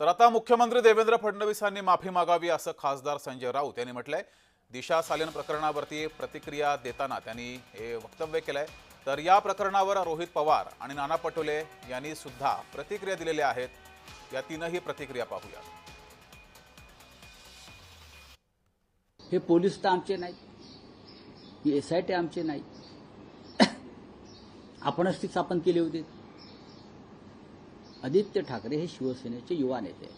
तर आता मुख्यमंत्री देवेंद्र फडणवीसांनी माफी मागावी असं खासदार संजय राऊत यांनी म्हटलंय. दिशा सालन प्रकरणावरती प्रतिक्रिया देताना त्यांनी हे वक्तव्य केलंय. तर या प्रकरणावर रोहित पवार आणि नाना पटोले यांनी सुद्धा प्रतिक्रिया दिलेल्या आहेत. या तीनही प्रतिक्रिया पाहूया. हे पोलीस तर आमचे नाही हे एस आय टी आमचे नाही आपणच ती स्थापन केली होती. आदित्य ठाकरे हे शिवसेनेचे युवा नेते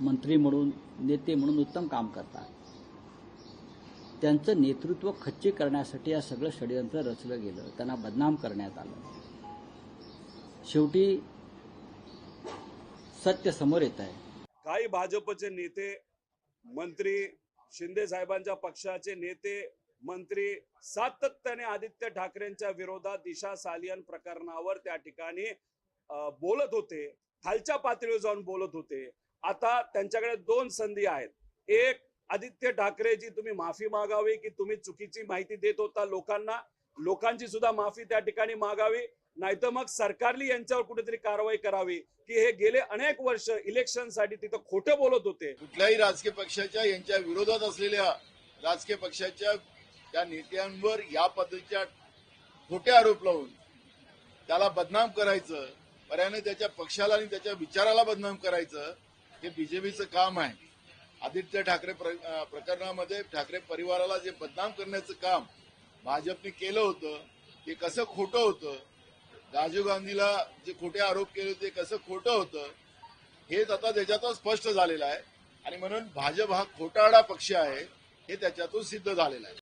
मंत्री म्हणून नेते म्हणून उत्तम काम करतात. त्यांचं नेतृत्व खच्ची करण्यासाठी या सगळं षडयंत्र रचलं गेलं. त्यांना बदनाम करण्यात आलं. शेवटी सत्य समोर येत आहे. काही भाजपचे नेते मंत्री शिंदे साहेबांच्या पक्षाचे नेते मंत्री सातत्याने आदित्य ठाकरेंच्या विरोधात दिशा सालियन प्रकरणावर त्या ठिकाणी बोलत होते. खालच्या पातळीवर जाऊन बोलत होते. आता त्यांच्याकडे दोन संधी आहेत. एक आदित्य ठाकरेची तुम्ही माफी मागावी की तुम्ही चुकीची माहिती देत होता लोकांना? लोकांची सुद्धा माफी त्या ठिकाणी मागावी. नाहीतर मग सरकारली यांच्यावर कुठेतरी कारवाई करावी की हे गेले अनेक वर्ष इलेक्शनसाठी तिथं खोटं बोलत होते. कुठल्याही राजकीय पक्षाच्या यांच्या विरोधात असलेल्या राजकीय पक्षाच्या त्या नेत्यांवर या पद्धतीच्या खोटे आरोप लावून त्याला बदनाम करायचं पर्याने त्याच्या पक्षाला आणि त्याच्या विचाराला बदनाम करायचं हे बीजेपीचं काम आहे. आदित्य ठाकरे प्र- प्रकरणामध्ये ठाकरे परिवाराला जे बदनाम करण्याचं काम भाजपने केलं होतं ते कसं खोटं होतं राजीव गांधीला जे खोटे आरोप केले होते कसं खोटं होतं हेच आता त्याच्यातून स्पष्ट झालेलं आहे. आणि म्हणून भाजप हा खोटाडा पक्ष आहे हे त्याच्यातून सिद्ध झालेलं आहे.